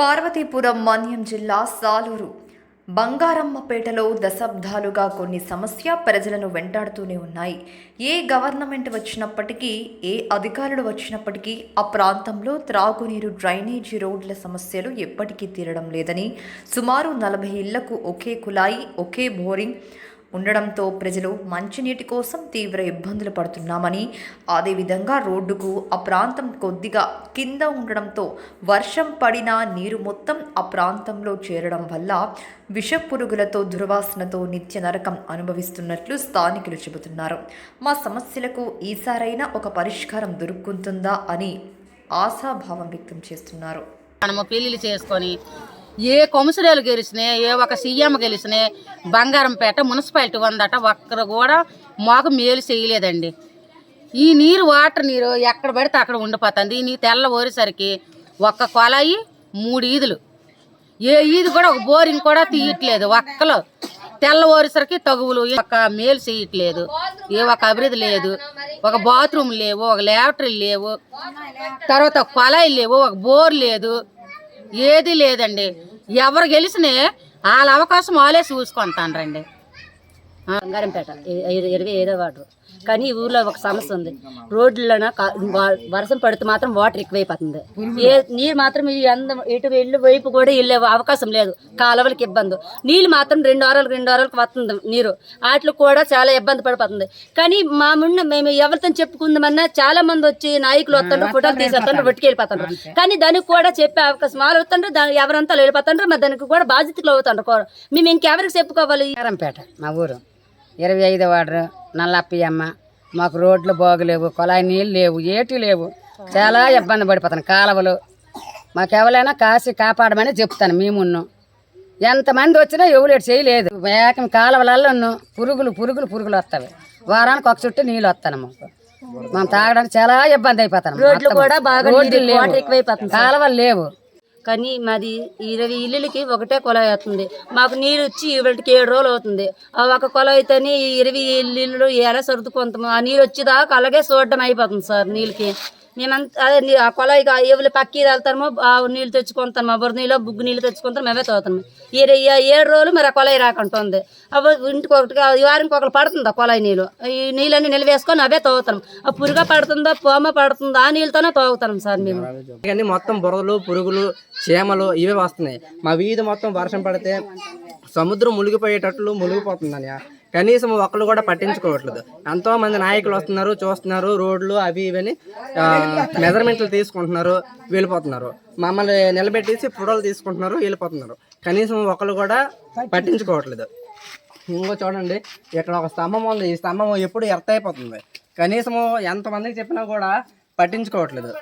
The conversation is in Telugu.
పార్వతీపురం మన్యం జిల్లా సాలూరు. బంగారమ్మపేటలో దశాబ్దాలుగా కొన్ని సమస్య ప్రజలను వెంటాడుతూనే ఉన్నాయి. ఏ గవర్నమెంట్ వచ్చినప్పటికీ ఏ అధికారులు వచ్చినప్పటికీ ఆ ప్రాంతంలో త్రాగునీరు డ్రైనేజీ రోడ్ల సమస్యలు ఎప్పటికీ తీరడం లేదని సుమారు నలభై ఇళ్ళకు ఒకే కుళాయి ఒకే బోరింగ్ ఉండడంతో ప్రజలు మంచినీటి కోసం తీవ్ర ఇబ్బందులు పడుతున్నామని అదేవిధంగా రోడ్డుకు ఆ ప్రాంతం కొద్దిగా కింద ఉండడంతో వర్షం పడినా నీరు మొత్తం ఆ ప్రాంతంలో చేరడం వల్ల విషపురుగులతో దుర్వాసనతో నిత్య నరకం అనుభవిస్తున్నట్లు స్థానికులు చెబుతున్నారు. మా సమస్యలకు ఈసారైనా ఒక పరిష్కారం దొరుకుతుందా అని ఆశాభావం వ్యక్తం చేస్తున్నారు. మనము పెళ్ళిళ్ళు చేసుకొని ఏ కొమసరేలు గెలిచినాయి ఏ ఒక సీఎం గెలిచినాయి బంగారంపేట మున్సిపాలిటీ ఉందట ఒక్కరు కూడా మాకు మేలు చేయలేదండి. ఈ నీరు వాటర్ నీరు ఎక్కడ పడితే అక్కడ ఉండిపోతుంది. ఈ నీరు తెల్ల ఓరేసరికి ఒక్క కొలాయి మూడు ఈదులు. ఏ ఈది కూడా ఒక బోరింగ్ కూడా తీయట్లేదు ఒక్కలు. తెల్ల ఓరేసరికి తగువులు ఒక మేలు చేయట్లేదు. ఏ ఒక అభివృద్ధి లేదు. ఒక బాత్రూమ్ లేవు ఒక ల్యాబరేటరీ లేవు. తర్వాత కొలాయి లేవు ఒక బోర్ లేదు. ఏది లేదండి. ఎవరు గెలిచినే వాళ్ళ అవకాశం వాళ్ళే చూసుకుంటానండి బంగారంపేట ఇరవై ఐదో వాటర్. కానీ ఈ ఊర్లో ఒక సమస్య ఉంది. రోడ్లలోన వర్షం పడితే మాత్రం వాటర్ ఎక్కువైపోతుంది. ఏ నీరు మాత్రం అందం ఎటు వెళ్ళి వైపు కూడా వెళ్ళే అవకాశం లేదు. కాలువలకి ఇబ్బంది. నీళ్ళు మాత్రం రెండు వారాలకు రెండు వారాలకు వస్తుంది నీరు. వాటిలో కూడా చాలా ఇబ్బంది పడిపోతుంది. కానీ మా ముందు మేము ఎవరితో చెప్పుకుందామన్నా చాలా మంది వచ్చి నాయకులు వస్తుండ్రు ఫోటోలు తీసేస్తుండ్రు పట్టుకెళ్ళిపోతుండ్రు. కానీ దానికి కూడా చెప్పే అవకాశం వాళ్ళు వస్తుండ్రు దాని ఎవరంతా వెళ్ళిపోతుండ్రు మరి దానికి కూడా బాధ్యతలు అవుతుండ్రు. మేము ఇంకెవరికి చెప్పుకోవాలి? మా ఊరు. ఇరవై ఐదు వాడరు నల్లప్పయ్యమ్మ. మాకు రోడ్లు బాగలేవు కొలాయి నీళ్ళు లేవు ఏటి లేవు. చాలా ఇబ్బంది పడిపోతాను కాలువలు. మాకు ఎవరైనా కాసి కాపాడమని చెప్తాను మేమున్ను. ఎంతమంది వచ్చినా ఎవరు చేయలేదు. ఏకం కాలువలలో పురుగులు పురుగులు పురుగులు వస్తాయి. వారానికి ఒక చుట్టూ నీళ్ళు వస్తాను మాకు. మనం తాగడానికి చాలా ఇబ్బంది అయిపోతాను. రోడ్లు కూడా బాగా. కాలువలు లేవు. కానీ మాది ఇరవై ఇల్లులకి ఒకటే కుళాయి అవుతుంది. మాకు నీరు వచ్చి ఇవాళకి ఏడు రోజులు అవుతుంది. ఆ ఒక కుళాయి అయితేనే ఈ ఇరవై ఇల్లు ఎలా సర్దుకుంటాము ఆ నీరు వచ్చేదాకా అలాగే చూడడం అయిపోతుంది సార్ నీళ్ళకి. మేమంతా అదే ఆ కుళాయి ఎవరు పక్కి వెళ్తామో ఆ నీళ్ళు తెచ్చుకుంటాం మా బుర్ర నీళ్ళు బుగ్గు నీళ్ళు తెచ్చుకుంటాం మేమే తోతాము ఈ ఏడు రోజులు మరి ఆ కుళాయి రాకుంటుంది. అవి ఇంటికి ఒకటి వారికి ఒకటి పడుతుంది ఆ కుళాయి నీళ్ళు? ఈ నీళ్ళన్నీ నిలవేసుకొని అవే తోగుతాం. ఆ పురుగా పడుతుందో పోమ పడుతుందో ఆ నీళ్ళతోనే తోగుతాం సార్ మేము. కానీ మొత్తం బురదలు పురుగులు చీమలు ఇవే వస్తున్నాయి. మా వీధి మొత్తం వర్షం పడితే సముద్రం మునిగిపోయేటట్లు మునిగిపోతుందని కనీసం ఒకళ్ళు కూడా పట్టించుకోవట్లేదు. ఎంతో మంది నాయకులు వస్తున్నారు చూస్తున్నారు రోడ్లు అవి ఇవని మెజర్మెంట్లు తీసుకుంటున్నారు వెళ్ళిపోతున్నారు. మమ్మల్ని నిలబెట్టేసి ఫోటోలు తీసుకుంటున్నారు వెళ్ళిపోతున్నారు. కనీసం ఒకళ్ళు కూడా పట్టించుకోవట్లేదు. ఇంకో చూడండి ఇక్కడ ఒక స్తంభం ఉంది. ఈ స్తంభం ఎప్పుడు ఎర్త అయిపోతుంది కనీసము ఎంతమందికి చెప్పినా కూడా పట్టించుకోవట్లేదు.